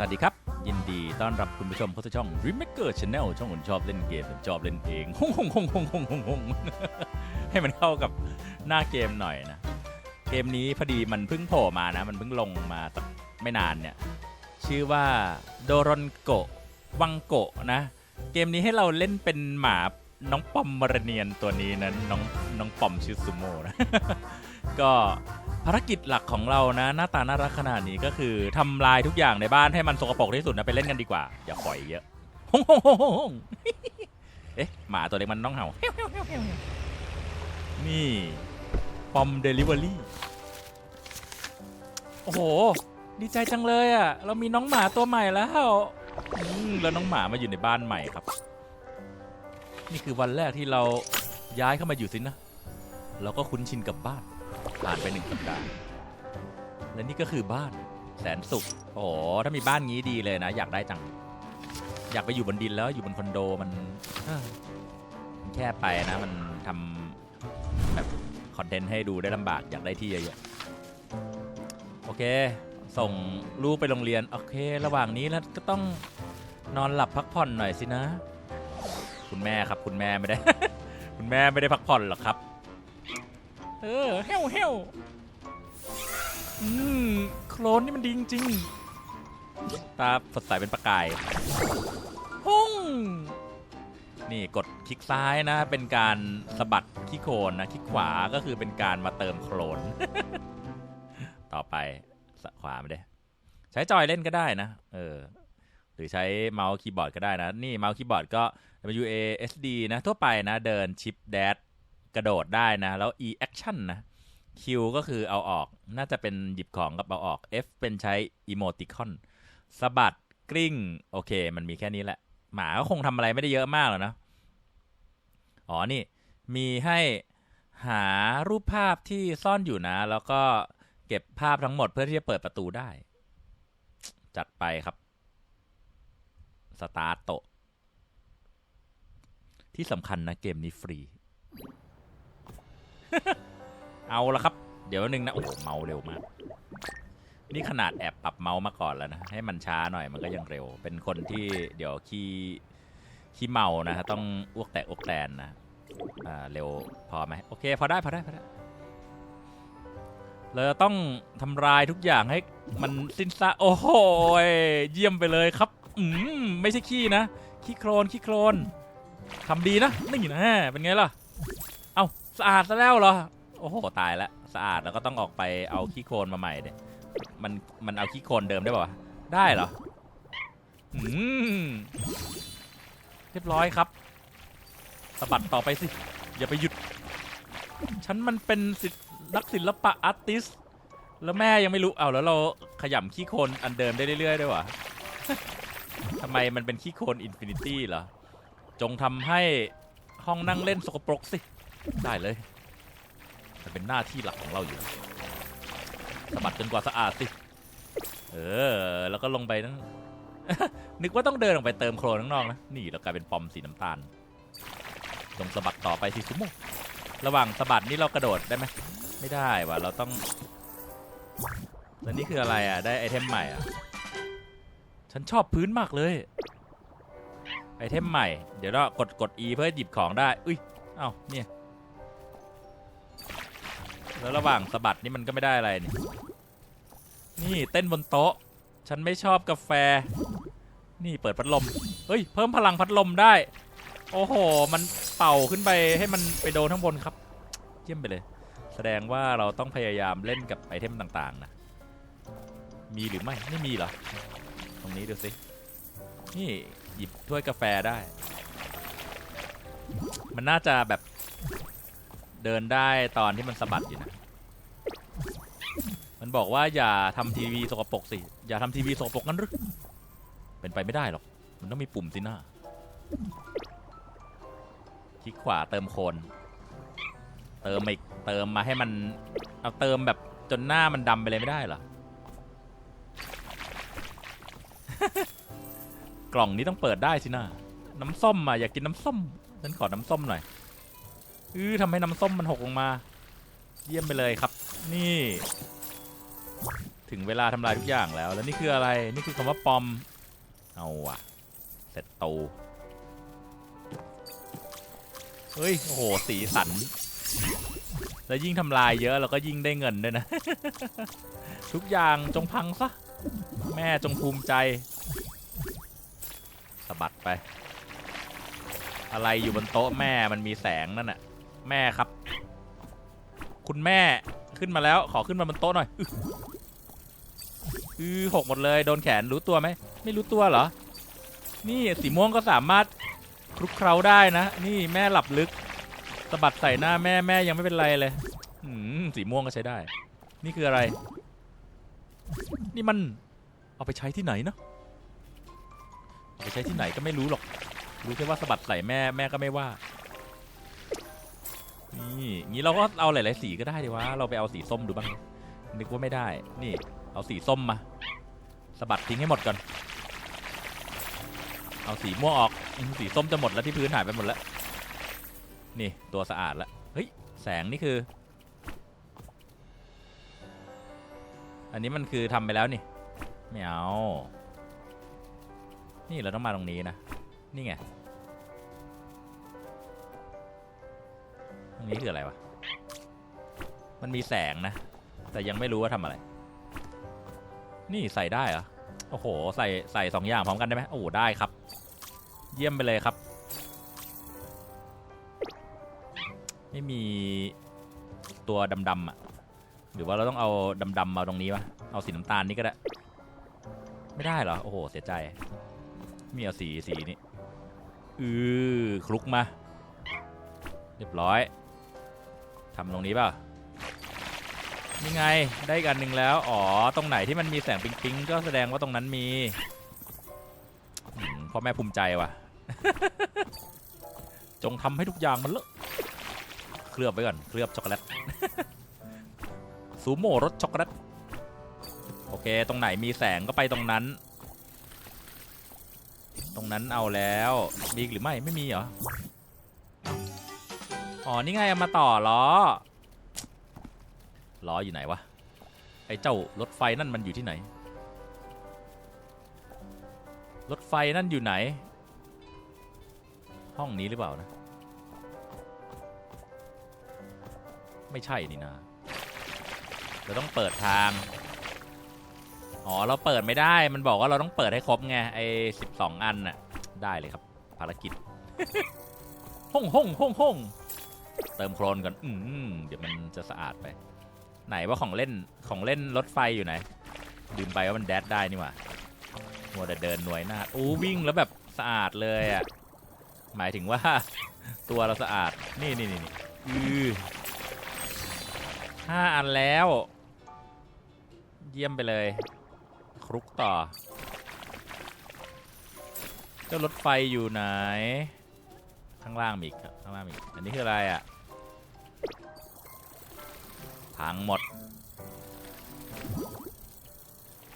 สวัสดีครับ ยินดีต้อนรับคุณผู้ชมเข้าสู่ช่อง Remaker Channel ช่องคนชอบเล่นเกมชอบเล่นเองฮงฮงฮงฮงฮงฮงฮงให้มันเข้ากับหน้าเกมหน่อยนะ เกมนี้พอดีมันเพิ่งโผล่มานะ มันเพิ่งลงมาสักไม่นานเนี่ย ชื่อว่าโดรอนโกะวังโกะนะ เกมนี้ให้เราเล่นเป็นหมาน้องปอมมารเนียนตัวนี้นะน้องน้องปอมชื่อซูโม่นะก็ ภารกิจหลักของเรานะ หน้าตาน่ารักขนาดนี้ก็คือทำลายทุกอย่างในบ้านให้มันสกปรกที่สุดนะไปเล่นกันดีกว่า อย่าปล่อยเยอะฮงฮงฮงฮงฮงเอ๊ะหมาตัวเล็กมันต้องเห่า นี่ปอมเดลิเวอรี่โอ้โห ดีใจจังเลยอะ่ะ เรามีน้องหมาตัวใหม่แล้วอืมแล้วน้องหมามาอยู่ในบ้านใหม่ครับ นี่คือวันแรกที่เราย้ายเข้ามาอยู่สินะ เราก็คุ้นชินกับบ้าน ผ่านไปหนึ่งสัปดาห์และนี่ก็คือบ้านแสนสุขโอ้ถ้ามีบ้านงี้ดีเลยนะ อยากได้จัง อยากไปอยู่บนดินแล้วอยู่บนคอนโดมันมันแค่ไปนะ มันทำแบบคอนเทนต์ให้ดูได้ลำบากอยากได้ที่เยอะๆโอเค ส่งลูกไปโรงเรียน โอเค ระหว่างนี้แล้วก็ต้องนอนหลับพักผ่อนหน่อยสินะ คุณแม่ครับ คุณแม่ไม่ได้ คุณแม่ไม่ได้พักผ่อนหรอกครับ เออเฮวเฮวอืมโคลนนี่มันดีจริงๆตาสดใสเป็นประกายพุ่งนี่กดคลิกซ้ายนะ เป็นการสะบัดขี้โคลนนะคลิกขวาก็คือเป็นการมาเติมโคลน ต่อไปสะขวาไม่ได้ ใช้จอยเล่นก็ได้นะ เออ หรือใช้เมาส์คีย์บอร์ดก็ได้นะ นี่เมาส์คีย์บอร์ดก็ W A S D นะ ทั่วไปนะ เดินชิปแดด กระโดดได้นะ แล้ว E action นะ Q ก็คือเอาออกน่าจะเป็นหยิบของกับเอาออก F เป็นใช้ emoticon สะบัดกลิ้ง โอเค มันมีแค่นี้แหละ หมาก็คงทำอะไรไม่ได้เยอะมากหรอกนะอ๋อนี่ มีให้หารูปภาพที่ซ่อนอยู่นะ แล้วก็เก็บภาพทั้งหมดเพื่อที่จะเปิดประตูได้ จัดไปครับ สตาร์ตโตที่สำคัญนะ เกมนี้ฟรี เอาละครับ เดี๋ยวหนึ่งนะ โอ้โหเมาเร็วมาก นี่ขนาดแอบปรับเมาส์มาก่อนแล้วนะ ให้มันช้าหน่อยมันก็ยังเร็ว เป็นคนที่เดี๋ยวขี้ขี้เมานะฮะต้องอ้วกแตกอ้วกแตนนะอ่าเร็วพอไหมโอเค พอได้พอได้พอได้เราจะต้องทำลายทุกอย่างให้มันสิ้นซาโอ้โหเยี่ยมไปเลยครับอืมไม่ใช่ขี้นะขี้โครนขี้โครนทำดีนะนี่นะเป็นไงล่ะ เอา สะอาดซะแล้วเหรอ โอ้โห ตายแล้วสะอาดแล้วก็ต้องออกไปเอาขี้โคลนมาใหม่เนี่ยมันมันเอาขี้โคลนเดิมได้ป่าวะได้เหรออืมเรียบร้อยครับสะบัดต่อไปสิ อย่าไปหยุด ฉันมันเป็นศิลป์นักศิลปะอาร์ติสแล้วแม่ยังไม่รู้เอาแล้วเราขยำขี้โคลนอันเดิมได้เรื่อยๆด้วยวะทำไมมันเป็นขี้โคลนอินฟินิตี้เหรอ จงทำให้ห้องนั่งเล่นสกปรกสิ ได้เลย มันเป็นหน้าที่หลักของเราอยู่สะบัดจนกว่าสะอาดสิ เออ แล้วก็ลงไปนั่น นึกว่าต้องเดินออกไปเติมโครนข้างนอกนะ นี่เรากลายเป็นปอมสีน้ำตาล ลงสะบัดต่อไปสิสุโมระหว่างสะบัดนี่เรากระโดดได้ไหม ไม่ได้ว่ะ เราต้องแล้วนี่คืออะไรอะ ได้ไอเทมใหม่อะ ฉันชอบพื้นมากเลย ไอเทมใหม่ เดี๋ยวเรากดกด E เพื่อหยิบของได้ อุ้ย เอ้า เนี่ย แล้วระหว่างสะบัดนี่มันก็ไม่ได้อะไรนี่นี่เต้นบนโต๊ะ ฉันไม่ชอบกาแฟ นี่เปิดพัดลม เฮ้ย เพิ่มพลังพัดลมได้ โอ้โห มันเป่าขึ้นไปให้มันไปโดนข้างบนครับ เยี่ยมไปเลย แสดงว่าเราต้องพยายามเล่นกับไอเทมต่างๆนะ มีหรือไม่ ไม่มีเหรอ ตรงนี้ดูสิ นี่หยิบถ้วยกาแฟได้ มันน่าจะแบบ เดินได้ตอนที่มันสะบัดอยู่นะ มันบอกว่าอย่าทำทีวีสกปรกสิ อย่าทำทีวีสกปรกงั้นหรือ เป็นไปไม่ได้หรอก มันต้องมีปุ่มสินะคลิกขวาเติมโคน เติมอีกเติมมาให้มัน เอาเติมแบบจนหน้ามันดำไปเลยไม่ได้เหรอ กล่องนี้ต้องเปิดได้สินะ น้ำส้มอะอยากกินน้ำส้ม ฉันขอน้ำส้มหน่อย อือทำให้น้ำส้มมันหกลงมา เยี่ยมไปเลยครับ นี่ ถึงเวลาทำลายทุกอย่างแล้ว แล้วนี่คืออะไร นี่คือคำว่าปอม เอาว่ะเสร็จตูเฮ้ย โอ้โห สีสัน แล้วยิ่งทำลายเยอะเราก็ยิ่งได้เงินด้วยนะ ทุกอย่างจงพังซะ แม่จงภูมิใจสะบัดไป อะไรอยู่บนโต๊ะแม่มันมีแสงนั่นน่ะ แม่ครับ คุณแม่ขึ้นมาแล้วขอขึ้นมาบนโต๊ะหน่อยอือหกหมดเลยโดนแขนรู้ตัวไหมไม่รู้ตัวเหรอ นี่สีม่วงก็สามารถคลุกเคล้าได้นะ นี่แม่หลับลึกสะบัดใส่หน้าแม่แม่ยังไม่เป็นไรเลยสีม่วงก็ใช้ได้ นี่คืออะไร นี่มันเอาไปใช้ที่ไหนเนาะเอาไปใช้ที่ไหนก็ไม่รู้หรอก รู้แค่ว่าสะบัดใส่แม่แม่ก็ไม่ว่า นี่งี้เราก็เอาหลายๆสีก็ได้ดีวะเราไปเอาสีส้มดูบ้างนึกว่าไม่ได้ นี่ เอาสีส้มมาสะบัดทิ้งให้หมดก่อน เอาสีม่วงออกสีส้มจะหมดแล้วที่พื้นหายไปหมดแล้ว นี่ตัวสะอาดแล้วเฮ้ยแสงนี่คือ อันนี้มันคือทำไปแล้วนี่ไม่เอานี่เราต้องมาตรงนี้นะนี่ไง ตรงนี้คืออะไรวะ มันมีแสงนะ แต่ยังไม่รู้ว่าทำอะไร นี่ใส่ได้เหรอ โอ้โห ใส่ใส่สองอย่างพร้อมกันได้ไหมโอ้โหได้ครับ เยี่ยมไปเลยครับ ไม่มีตัวดำๆอะ หรือว่าเราต้องเอาดำๆมาตรงนี้วะเอาสีน้ำตาลนี่ก็ได้ ไม่ได้เหรอ โอ้โห เสียใจ มีเอาสีสีนี้อือคลุกมา เรียบร้อย ทำตรงนี้เปล่านี่ไงได้กันหนึ่งแล้ว อ๋อ ตรงไหนที่มันมีแสงปิ๊งๆก็แสดงว่าตรงนั้นมีพ่อแม่ภูมิใจว่ะ จงทำให้ทุกอย่างมันเลอะเคลือบไว้ก่อนเคลือบช็อกโกแลตซูโม่รสช็อกโกแลตโอเค ตรงไหนมีแสงก็ไปตรงนั้น ตรงนั้นเอาแล้ว มีหรือไม่ไม่มีเหรอ อ๋อ นี่ไงเอามาต่อล้อ ล้ออยู่ไหนวะ ไอ้เจ้ารถไฟนั่นมันอยู่ที่ไหน รถไฟนั่นอยู่ไหน ห้องนี้หรือเปล่านะ ไม่ใช่นี่นะเราต้องเปิดทาง อ๋อ เราเปิดไม่ได้ มันบอกว่าเราต้องเปิดให้ครบไง ไอ้สิบสองอันน่ะ ได้เลยครับ ภารกิจ ห้องห้องห้องห้อง เติมโครนก่อนอืมเดี๋ยวมันจะสะอาดไป ไหนว่าของเล่นของเล่นรถไฟอยู่ไหนลืมไปว่ามันแดดได้นี่หว่ามัวแต่เดินหน่วยหน้าโอ้วิ่งแล้วแบบสะอาดเลยอะหมายถึงว่า ตัวเราสะอาดนี่นี่นี่อือห้าอันแล้ว เยี่ยมไปเลยครุกต่อ เจ้ารถไฟอยู่ไหน ข้างล่างมีอีกครับข้างล่างมีอีกอันนี้คืออะไรอะ พังหมด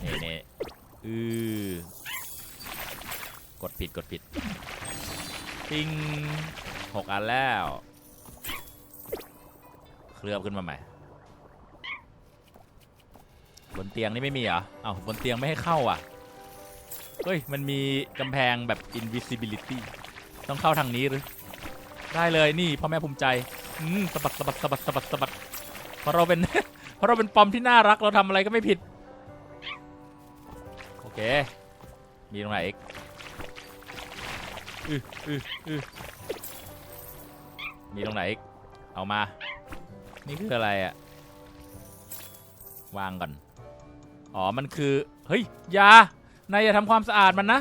นี่นี่อือกดผิดกดผิดปิ้งหกอันแล้ว เคลือบขึ้นมาใหม่ บนเตียงนี่ไม่มีเหรอ เอ้าบนเตียงไม่ให้เข้าอะ เฮ้ย มันมีกำแพงแบบ invisibility ต้องเข้าทางนี้หรือ ได้เลยนี่พ่อแม่ภูมิใจ อืมสะบัดสะบัดสะบัดสะบัดสะบัด เพราะเราเป็น เพราะเราเป็นปอมที่น่ารักเราทำอะไรก็ไม่ผิด โอเค มีตรงไหนอีกอืออืออือมีตรงไหนอีกเอามา นี่คืออะไรอะวางก่อน อ๋อ มันคือ เฮ้ยอยา นายอย่าทำความสะอาดมันนะ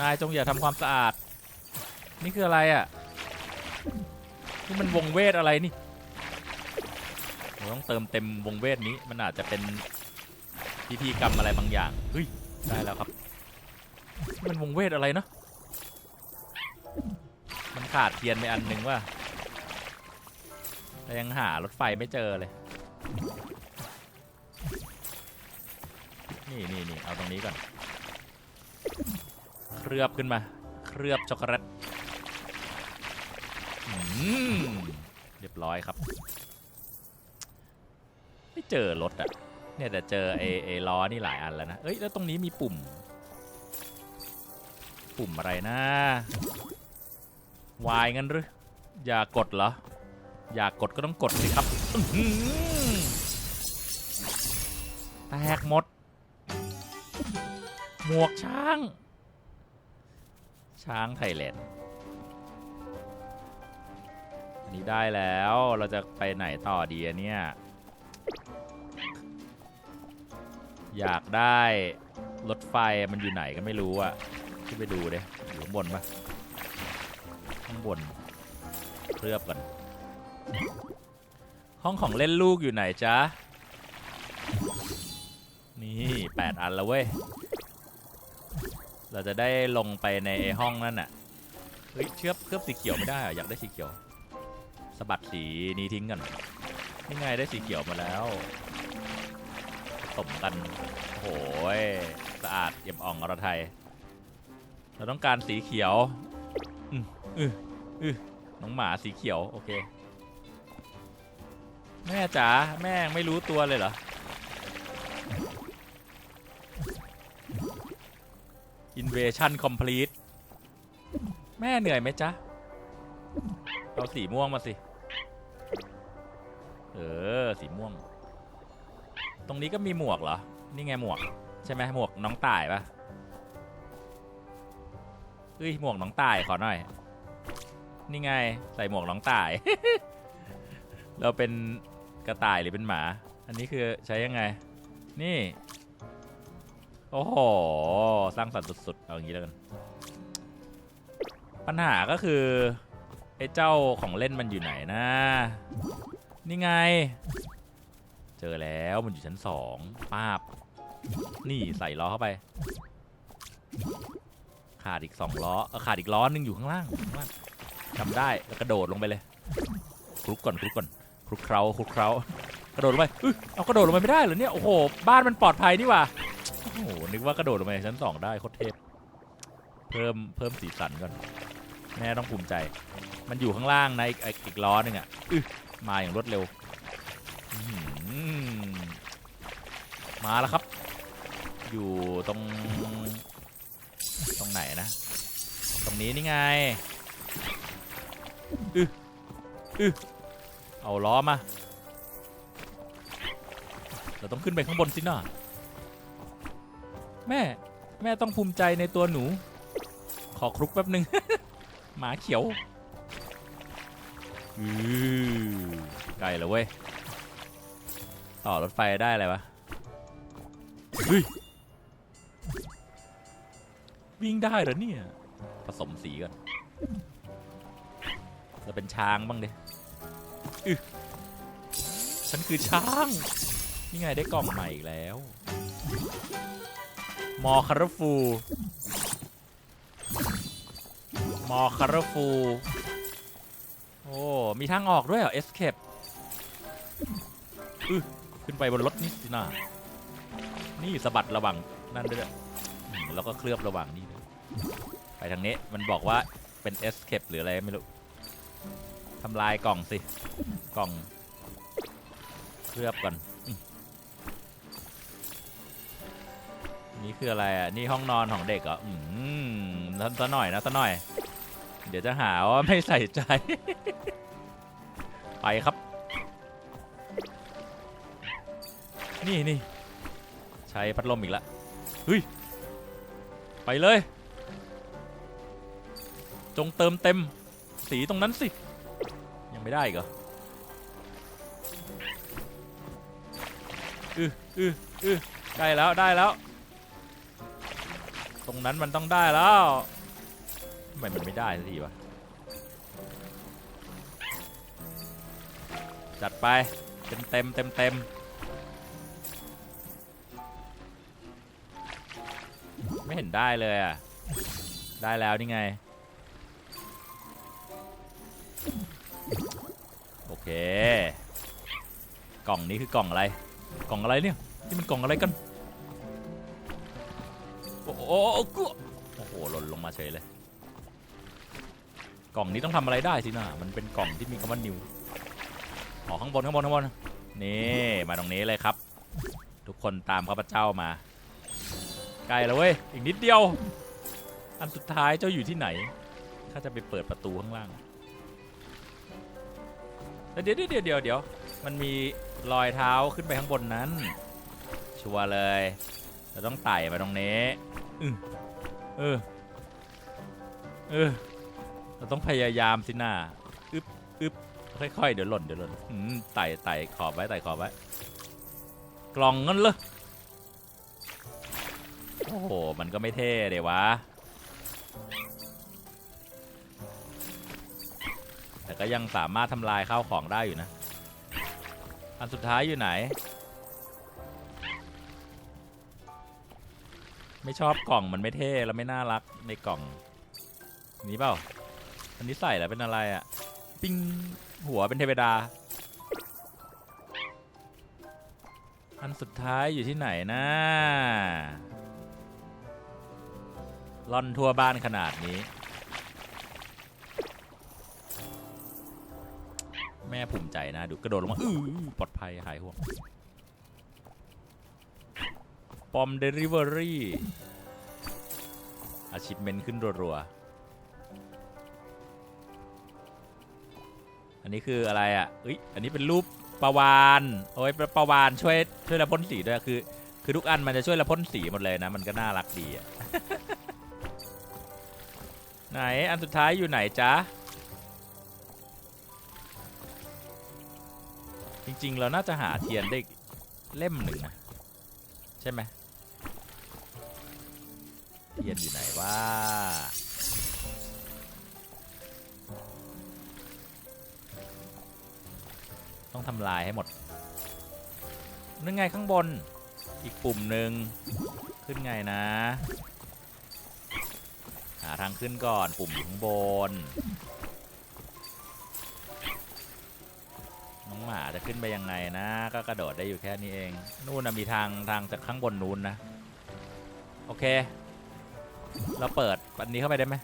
นายจงอย่าทำความสะอาด นี่คืออะไรอะ่ะ นี่มันวงเวทอะไรนี่เราต้องเติมเต็มวงเวทนี้ มันอาจจะเป็นพิธีกรรมอะไรบางอย่าง เฮ้ย ได้แล้วครับ มันวงเวทอะไรเนาะมันขาดเทียนไปอันหนึ่งว่าแต่ยังหารถไฟไม่เจอเลย นี่นี่นี่เอาตรงนี้ก่อน เคลือบขึ้นมา เคลือบช็อกโกแลต เรียบร้อยครับ ไม่เจอรถอะเนี่ยแต่เจอไอ้ไอ้ล้อนี่หลายอันแล้วนะ เอ้ยแล้วตรงนี้มีปุ่ม ปุ่มอะไรนะวายงั้นหรืออย่ากดเหรอ อยากกดก็ต้องกดสิครับแตกหมด หมวกช้าง ช้างไทยแลนด์ นี้ได้แล้วเราจะไปไหนต่อดีอะเนี่ย อยากได้รถไฟมันอยู่ไหนก็ไม่รู้อะขึ้นไปดูเด้อยู่ข้างบนปะข้างบนเคลือบกัน ห้องของเล่นลูกอยู่ไหนจ๊ะ นี่แปดอันแล้วเว้ย เราจะได้ลงไปในไอ้ห้องนั่นน่ะ เฮ้ยเชือบเคลือบสีเขียวไม่ได้เหรออยากได้สีเขียวะบัดสีนี้ทิ้งกันนี่ไงได้สีเขียวมาแล้วสมกันโหยสะอาดเอี่ยมอ่องอรไทย เราต้องการสีเขียวอืออืออือน้องหมาสีเขียว โอเค แม่จ๋าแม่ไม่รู้ตัวเลยเหรอ Invasion complete แม่เหนื่อยไหมจ๊ะ เอาสีม่วงมาสิ เออ สีม่วง ตรงนี้ก็มีหมวกเหรอ นี่ไงหมวก ใช่ไหมหมวกน้องต่ายปะเฮ้ยหมวกน้องต่ายขอหน่อย นี่ไงใส่หมวกน้องต่าย เราเป็นกระต่ายหรือเป็นหมา อันนี้คือใช้ยังไง นี่ โอ้โห สร้างสรรค์สุดๆ เอาอย่างนี้แล้วกัน ปัญหาก็คือไอ้เจ้าของเล่นมันอยู่ไหนนะ นี่ไง เจอแล้วมันอยู่ชั้นสองป้าบ นี่ใส่ล้อเข้าไป ขาดอีกสองล้อเออขาดอีกล้อนึงอยู่ข้างล่างข้างล่างจำได้แล้วกระโดดลงไปเลยคลุกก่อนคลุกก่อนคลุกเคล้าคลุกเคล้ากระโดดลงไปอุ๊ยเอากระโดดลงไปไม่ได้เหรอเนี่ยโอ้โหบ้านมันปลอดภัยนี่หว่าโอ้โหนึกว่ากระโดดลงไปชั้นสองได้โคตรเทพเพิ่มเพิ่มสีสันก่อนแม่ต้องภูมิใจ มันอยู่ข้างล่างนะอีกอีกล้อหนึงอะอ มาอย่างรวดเร็วมาแล้วครับ อยู่ตรง ตรงไหนนะ ตรงนี้นี่ไงอึอึเอาล้อมา เราต้องขึ้นไปข้างบนสินะแม่ แม่ต้องภูมิใจในตัวหนู ขอคลุกแป๊บหนึ่งหมาเขียว อือไกลแล้วเว้ย ต่อรถไฟได้อะไรวะเฮ้ยวิ่งได้เหรอเนี่ย ผสมสีก่อนเราเป็นช้างบ้างดิอึฉันคือช้าง นี่ไงได้กล่องใหม่อีกแล้ว มอคาร์ฟู มอคาร์ฟูโอ้ มีทางออกด้วยเหรอ escape อึขึ้นไปบนรถนี่สินะนี่สะบัดระว่างนั่นด้วยแล้วก็เคลือบระหว่างนี่ไปทางนี้มันบอกว่าเป็น escape หรืออะไรไม่รู้ทำลายกล่องสิ กล่อง เคลือบก่อนนี่คืออะไรอะ นี่ห้องนอนของเด็กเหรออืมซะซะหน่อยนะซะหน่อย เดี๋ยวจะหาว่าไม่ใส่ใจ ไปครับ นี่นี่ใช้พัดลมอีกแล้วเฮ้ย ไปเลย จงเติมเต็ม สีตรงนั้นสิ ยังไม่ได้เหรออืออืออือได้แล้วได้แล้ว ตรงนั้นมันต้องได้แล้ว ไมมันไม่ได้สักทีวะ จัดไป เต็มเต็มเต็มเต็มไม่เห็นได้เลยอะ ได้แล้วนี่ไง โอเค กล่องนี้คือกล่องอะไร กล่องอะไรเนี่ยที่มันกล่องอะไรกัน โอ้โหโอ้โหโอ้โหหล่นลงมาเฉยเลย กล่องนี้ต้องทำอะไรได้สินะมันเป็นกล่องที่มีคำว่า new อ๋อข้างบนข้างบนข้างบนนี่มาตรงนี้เลยครับ ทุกคนตามข้าพเจ้ามาใกล้แล้วเว้ยอีกนิดเดียว อันสุดท้ายเจ้าอยู่ที่ไหนข้าจะไปเปิดประตูข้างล่างเดี๋ยวเดี๋ยวเดี๋ยวเดี๋ยวมันมีรอยเท้าขึ้นไปข้างบนนั้น ชัวร์เลยเราต้องไต่ไปตรงนี้อือเออเออ เราต้องพยายามสินะอึบอึบค่อยๆ เดี๋ยวหล่น เดี๋ยวหล่นอืมไต่ไต่ขอบไว้ไต่ขอบไว้ กล่องงั้นเลยโอ้โห มันก็ไม่เท่เลยวะ แต่ก็ยังสามารถทำลายข้าวของได้อยู่นะ อันสุดท้ายอยู่ไหน ไม่ชอบกล่องมันไม่เท่ แล้วไม่น่ารักในกล่อง นี้เปล่า อันนี้ใส่แล้วเป็นอะไรอะ่ะ ปิ้งหัวเป็นเทวดา อันสุดท้ายอยู่ที่ไหนนะล่อนทั่วบ้านขนาดนี้ แม่ภูมิใจนะดูกระโดดลงมา อื้อปลอดภัยหายห่วงปอมเดลิเวอรี่อาชิพเมนขึ้นรัวๆ นนี้คืออะไรอะเอ้ยอันนี้เป็นรูปปลาวานโอ้ยปลาวานช่วยช่วยระพ่นสีด้วยคือ คือทุกอันมันจะช่วยระพ่นสีหมดเลยนะ มันก็น่ารักดีอะไหนอันสุดท้ายอยู่ไหนจ๊ะจริง ๆ เราน่าจะหาเทียนได้เล่มหนึ่งนะใช่ไหมเทียนอยู่ไหนว่า ต้องทำลายให้หมดนั่นไงข้างบน อีกปุ่มหนึ่งขึ้นไงนะ หาทางขึ้นก่อนปุ่มอยู่ข้างบน น้องหมาจะขึ้นไปยังไงนะ ก็กระโดดได้อยู่แค่นี้เอง นู่นนะมีทางทางจากข้างบนนู้นนะ โอเค เราเปิดอันนี้เข้าไปได้ไหม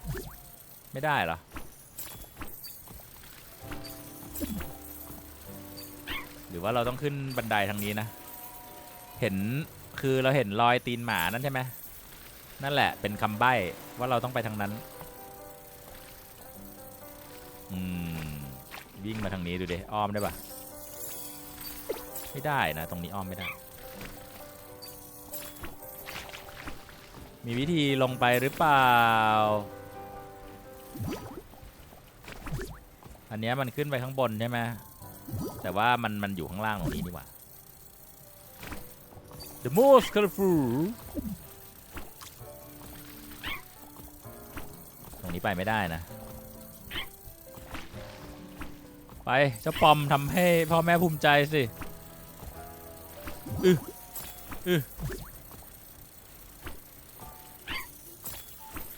ไม่ได้เหรอ รือว่าเราต้องขึ้นบันไดทางนี้นะ เห็นคือเราเห็นรอยตีนหมานั่นใช่ไหมนั่นแหละเป็นคำใบ้ว่าเราต้องไปทางนั้นอืมวิ่งมาทางนี้ดูดิอ้อมได้ปะไม่ได้นะ ตรงนี้อ้อมไม่ได้ มีวิธีลงไปหรือเปล่า อันนี้มันขึ้นไปข้างบนใช่ไหม แต่ว่ามันมันอยู่ข้างล่างตรงนี้นี่หว่า The most colorful ตรงนี้ไปไม่ได้นะ ไปเจ้าปอมทำให้พ่อแม่ภูมิใจสิอืออือ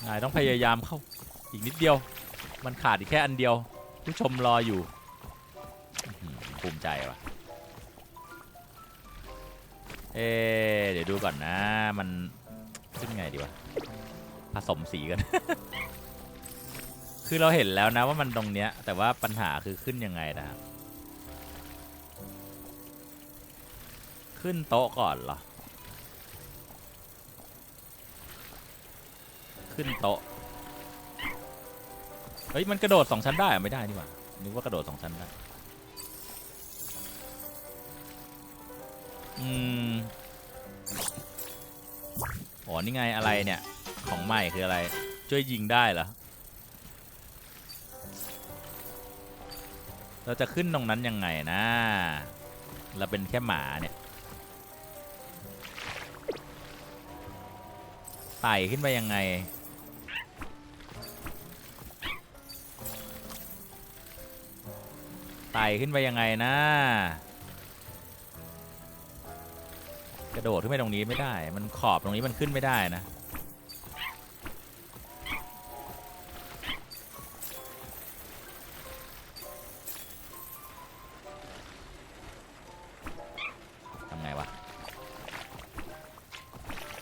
นายต้องพยายามเข้าอีกนิดเดียว มันขาดอีกแค่อันเดียว ผู้ชมรออยู่ ภูมิใจว่ะ เอเดี๋ยวดูก่อนนะ มันขึ้นไงดีวะ ผสมสีกัน คือเราเห็นแล้วนะว่ามันตรงเนี้ย แต่ว่าปัญหาคือขึ้นยังไงนะครับ ขึ้นโต๊ะก่อนเหรอ ขึ้นโต๊ะเฮ้ย มันกระโดดสองชั้นได้หรอไม่ได้นี่หว่านึกว่ากระโดดสองชั้นได้ อืมอ๋อนี่ไงอะไรเนี่ย ของใหม่คืออะไร ช่วยยิงได้เหรอ เราจะขึ้นตรงนั้นยังไงนะ เราเป็นแค่หมาเนี่ยไต่ขึ้นไปยังไง ไต่ขึ้นไปยังไงนะ กระโดดขึ้นไปตรงนี้ไม่ได้ มันขอบตรงนี้มันขึ้นไม่ได้นะ ทำไงวะ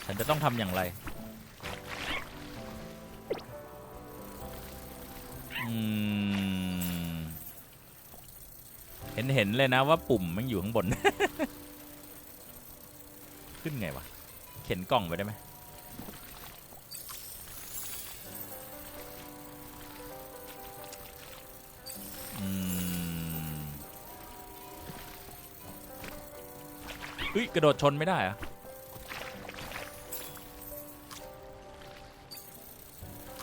ฉันจะต้องทำอย่างไร อืม เห็นเห็นห็นเลยนะว่าปุ่มมันอยู่ข้างบน ขึ้นไงวะ เข็นกล่องไปได้ไหมอืมเฮ้ยกระโดดชนไม่ได้อะ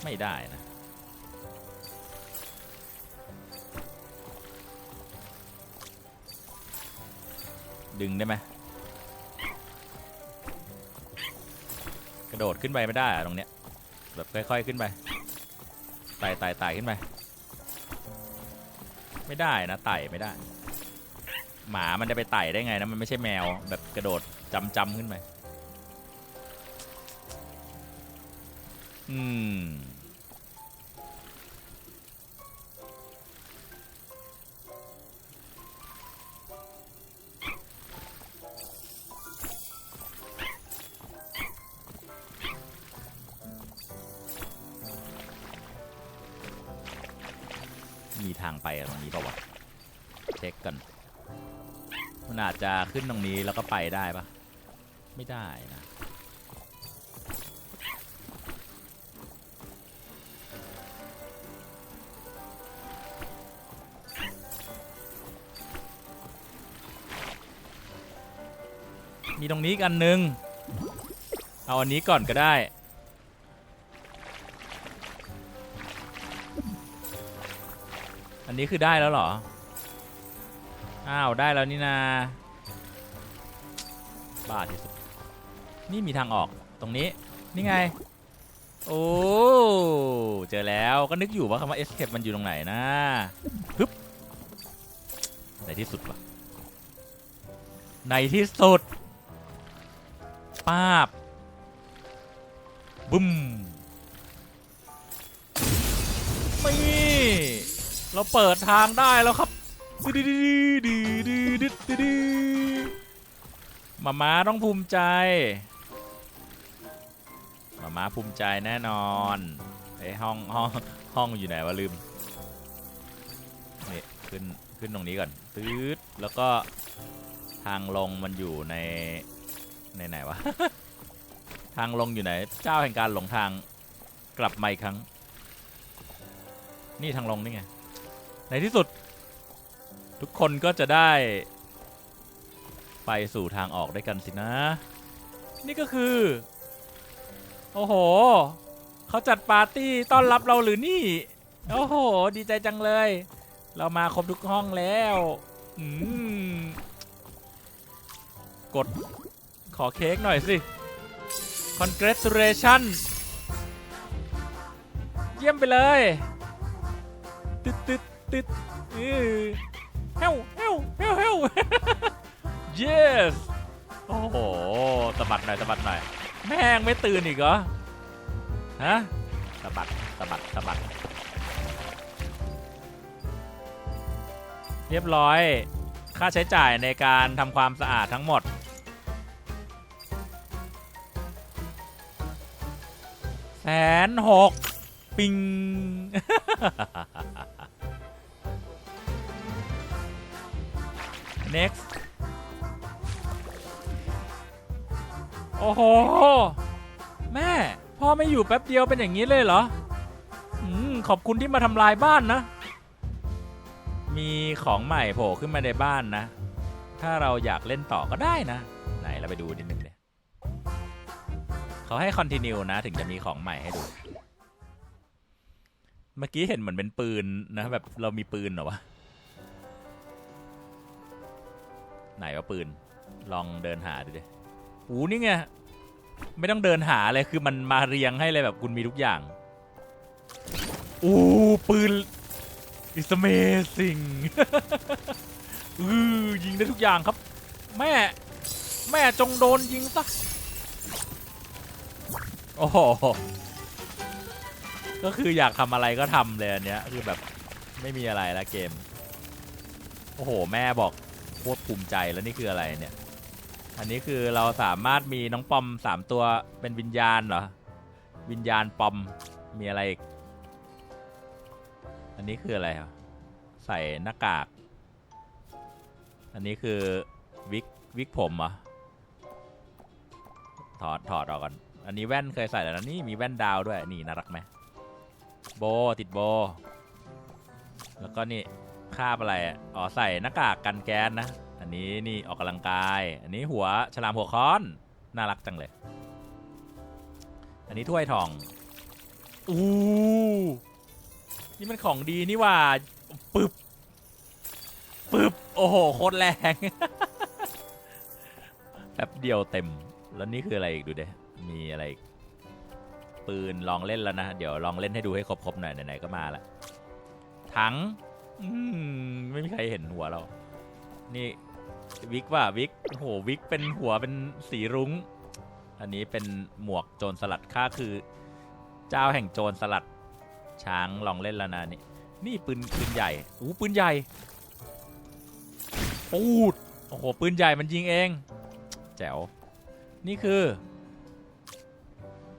ไม่ได้นะ ดึงได้ไหม ระโดดขึ้นไปไม่ได้อะตรงเนี้ยแบบค่อยๆขึ้นไปไต่ไต่ไต่ขึ้นไปไม่ได้นะไต่ไม่ได้ หมามันจะไปไต่ได้ไงนะมันไม่ใช่แมวแบบกระโดดจำจำๆขึ้นไปอืม มีทางไปตรงนี้ป่าวะเช็คกันมันอาจจะขึ้นตรงนี้แล้วก็ไปได้ปะไม่ได้นะมีตรงนี้กอันหนึ่งเอาอันนี้ก่อนก็ได้ นนี้คือได้แล้วเหรอ อ้าว ได้แล้วนี่นาบ้าที่สุด นี่มีทางออกตรงนี้ นี่ไง โอ้ เจอแล้วก็นึกอยู่ว่าคำว่า escape มันอยู่ตรงไหนนะฮึบในที่สุดวะในที่สุดป้าบบึ้มนี่ เราเปิดทางได้แล้วครับดืดดืดดืดดืดดืดดืดมาม้าต้องภูมิใจ มาม้าภูมิใจแน่นอนไอห้องห้องห้องอยู่ไหนวะลืมนี่ขึ้นขึ้นตรงนี้ก่อนตืดแล้วก็ทางลงมันอยู่ในในไหนวะ ทางลงอยู่ไหน เจ้าแห่งการหลงทางกลับมาอีกครั้ง นี่ทางลงนี่ไง ในที่สุด ทุกคนก็จะได้ ไปสู่ทางออกด้วยกันสินะ นี่ก็คือ โอ้โห เขาจัดปาร์ตี้ต้อนรับเราหรือนี่ โอ้โห ดีใจจังเลย เรามาครบทุกห้องแล้วอืมกดขอเค้กหน่อยสิ congratulation เยี่ยมไปเลย ตึ๊ดตึ๊ดเออเฮลเฮลเฮลเฮล yes โอ้โหสะบัดหน่อยสะบัดหน่อย แม่งไม่ตื่นอีกเหรอ ฮะสะบัดสะบัดสะบัด เรียบร้อย ค่าใช้จ่ายในการทำความสะอาดทั้งหมด แสนหก ปิง next โอ้โห แม่ พ่อไม่อยู่แป๊บเดียวเป็นอย่างนี้เลยเหรอ อืม ขอบคุณที่มาทำลายบ้านนะ มีของใหม่โผล่ขึ้นมาในบ้านนะ ถ้าเราอยากเล่นต่อก็ได้นะ ไหนเราไปดูนิดนึงเลยเขาให้ continue นะ ถึงจะมีของใหม่ให้ดู เมื่อกี้เห็นเหมือนเป็นปืนนะแบบเรามีปืนเหรอวะ ไหนว่าปืน ลองเดินหาดูดิอูนี่ไง ไม่ต้องเดินหาเลยคือมันมาเรียงให้เลยแบบคุณมีทุกอย่าง อู้ปืน is amazing อือยิงได้ทุกอย่างครับ แม่ แม่จงโดนยิงซะโอ้โหก็คืออยากทำอะไรก็ทำเลยอันเนี้ยคือแบบไม่มีอะไรละเกม โอ้โห แม่บอก ตรภูมิใจแล้วนี่คืออะไรเนี่ย อันนี้คือเราสามารถมีน้องปอมสามตัวเป็นวิญญาณเหรอ วิญญาณปอมมีอะไรอีก อันนี้คืออะไรอะใส่หน้ากาก อันนี้คือวิกวิกผมเหรอถอดถอดออกก่อน อันนี้แว่นเคยใส่แล้วนะนี่มีแว่นดาวด้วยนี่น่ารักไหมโบติดโบ แล้วก็นี่ คาบอะไรอ๋อใส่หน้ากากกันแก๊สนะ อันนี้นี่ออกกำลังกาย อันนี้หัวฉลามหัวค้อน น่ารักจังเลย อันนี้ถ้วยทองอู้นี่มันของดีนี่ว่าปึบปึบโอ้โหโคตรแรงแป๊บเดียวเต็มแล้วนี่คืออะไรอีกดูเด้มีอะไรอีกปืนลองเล่นแล้วนะ เดี๋ยวลองเล่นให้ดูให้ครบๆหน่อยไหนๆก็มาละถัง อืมไม่มีใครเห็นหัวเรา นี่วิกว่าวิกโอ้โหวิกเป็นหัวเป็นสีรุง้ง อันนี้เป็นหมวกโจรสลัดข้าคือ เจ้าแห่งโจรสลัด ช้างลองเล่นแล้วนะนี่ นี่ปืนปืนใหญ่อู้ปืนใหญ่ปูดโอ้โหปืนใหญ่มันยิงเอง แจ๋ว นี่คือ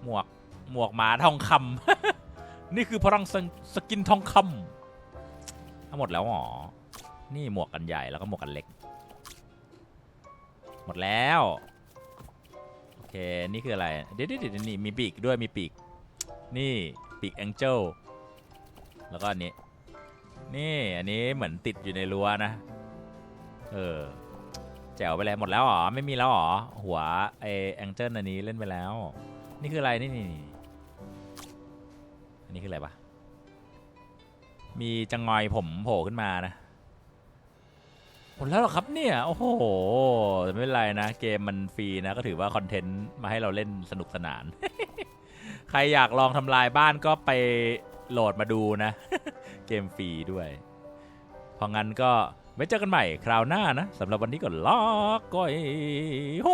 หมวกหมวกหมาทองคำ นี่คือพลังสสกินทองคำ ทั้งหมดแล้วหรอ นี่หมวกกันใหญ่แล้วก็หมวกกันเล็ก หมดแล้ว โอเค นี่คืออะไรเดี๋ยวเดี๋ยวเดี๋ยวนี่มีปีกด้วย มีปีก นี่ปีกแองเจิล แล้วก็อันนี้ นี่ อันนี้เหมือนติดอยู่ในรั้วนะ เออ แจ๋วไปเลยหมดแล้วเหรอ ไม่มีแล้วเหรอ หัวไอแองเจิลอันนี้เล่นไปแล้ว นี่คืออะไร นี่นี่นี่อันนี้คืออะไรปะ มีจังงอยผมโผล่ขึ้นมานะหมดแล้วหรอครับเนี่ย โอ้โหแต่ไม่เป็นไรนะ เกมมันฟรีนะ ก็ถือว่าคอนเทนต์มาให้เราเล่นสนุกสนาน ใครอยากลองทำลายบ้านก็ไปโหลดมาดูนะ เกมฟรีด้วยเพราะงั้นก็ไว้เจอกันใหม่คราวหน้านะสำหรับวันนี้ก็ลาก้อยโฮ